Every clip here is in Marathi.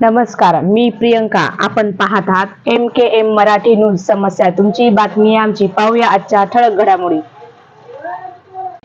नमस्कार मी प्रियंका. आपण पाहत आहात M K M Marathi news समस्या. तुमची बातमी आमची. पाहूया आजच्या ठळक घडामोडी.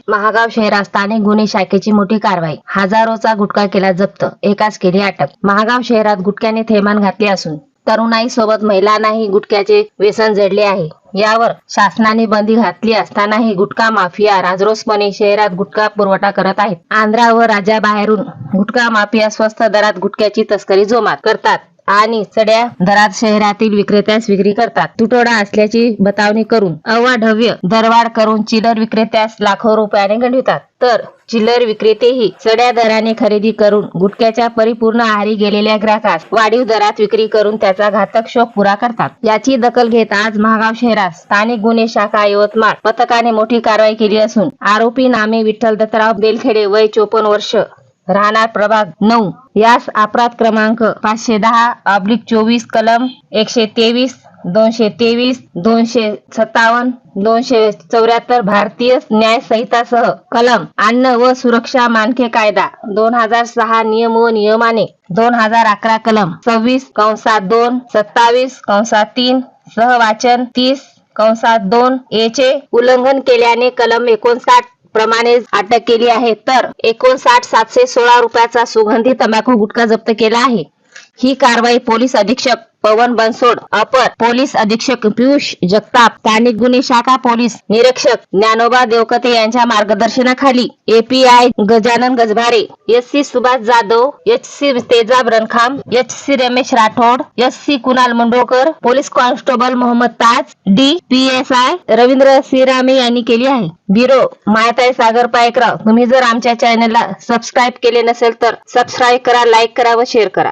महागाव शहरात स्थानिक गुन्हे शाखेची मोठी कारवाई. हजारोचा गुटखा केला जप्त. एकाच केली अटक. महागाव शहरात गुटख्याने थैमान घातले असून तरुणाई सोबत महिलांनाही गुटख्याचे व्यसन जडले आहे. यावर शासनाने बंदी घातली असतानाही गुटखा माफिया राजरोसपणे शहरात गुटखा पुरवठा करत आहेत. आंध्रा व राज्याबाहेरून गुटखा माफिया स्वस्त दरात गुटख्याची तस्करी जोमात करतात. आणि चढ्या दरात शहरातील विक्रेत्यास विक्री करतात. तुटवडा असल्याची बतावणी करून अवाढव्य दरवाढ करून चिल्लर विक्रेत्यास लाखो रुपयाने गणवितात तर चिल्लर विक्रेतेही चढ्या दराने खरेदी करून गुटख्याच्या परिपूर्ण आहारी गेलेल्या ग्राहकास वाढीव दरात विक्री करून त्याचा घातक शोक पुरा करतात. याची दखल घेत आज महागाव शहरात स्थानिक गुन्हे शाखा यवतमाळ पथकाने मोठी कारवाई केली असून आरोपी नामे विठ्ठल दत्तराव बेलखेडे वय चोपन्न वर्ष. राहणार प्रभाग नऊ. यास अपराध क्रमांक पाचशे दहा ऑब्लिक चोवीस कलम एकशे तेवीस दोनशे तेवीस दोनशे सत्तावन्न दोनशे चौऱ्याहत्तर भारतीय न्याय संहितासह कलम अन्न व सुरक्षा मानके कायदा दोन हजार सहा नियम व नियमाने दोन हजार अकरा कलम सव्वीस कंसात दोन सत्तावीस कंसात तीन सहवाचन तीस कंसात दोन याचे उल्लंघन केल्याने कलम एकोणसाठ प्रमाणे अटक केली आहे. तर एकोणसाठ सातशे सोळा रुपयाचा सुगंधी तंबाखू गुटखा जप्त केला आहे. ही कारवाई पोलीस अधीक्षक पवन बनसोड अपर पोलीस अधीक्षक पियुष जगताप स्थानिक गुन्हे शाखा पोलीस निरीक्षक ज्ञानोबा देवकते यांच्या मार्गदर्शनाखाली API Gajanan Gajbhare S C Subhash Jadhav H C Tejab Rankham H C Ramesh Rathod S C Kunal Mundokar police constable Mohammad Taj D P S I Ravindra Sirame यांनी केली आहे. ब्युरो मायाताई सागर पायकराव. तुम्ही जर आमच्या चॅनलला सबस्क्राईब केले नसेल तर सबस्क्राईब करा लाईक करा व शेअर करा.